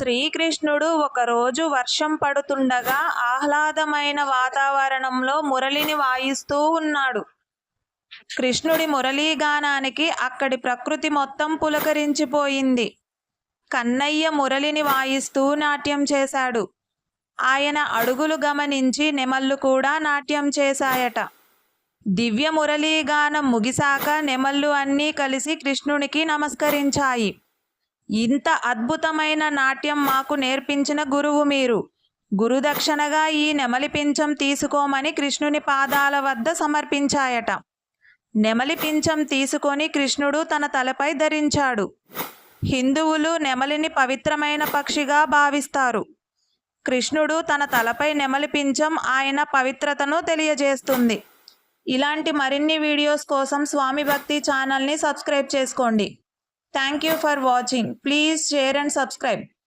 శ్రీకృష్ణుడు ఒకరోజు వర్షం పడుతుండగా ఆహ్లాదమైన వాతావరణంలో మురళిని వాయిస్తూ ఉన్నాడు కృష్ణుడి మురళీగానానికి అక్కడి ప్రకృతి మొత్తం పులకరించిపోయింది కన్నయ్య మురళిని వాయిస్తూ నాట్యం చేశాడు ఆయన అడుగులు గమనించి నెమళ్ళు కూడా నాట్యం చేశాయట దివ్య మురళీగానం ముగిశాక నెమళ్ళు అన్నీ కలిసి కృష్ణునికి నమస్కరించాయి ఇంత అద్భుతమైన నాట్యం మాకు నేర్పించిన గురువు మీరు గురుదక్షిణగా ఈ నెమలి పింఛం తీసుకోమని కృష్ణుని పాదాల వద్ద సమర్పించాయట నెమలి పింఛం తీసుకొని కృష్ణుడు తన తలపై ధరించాడు హిందువులు నెమలిని పవిత్రమైన పక్షిగా భావిస్తారు కృష్ణుడు తన తలపై నెమలి పింఛం ఆయన పవిత్రతను తెలియజేస్తుంది ఇలాంటి మరిన్ని వీడియోస్ కోసం స్వామి భక్తి ఛానల్ని సబ్స్క్రైబ్ చేసుకోండి Thank you for watching. Please share and subscribe.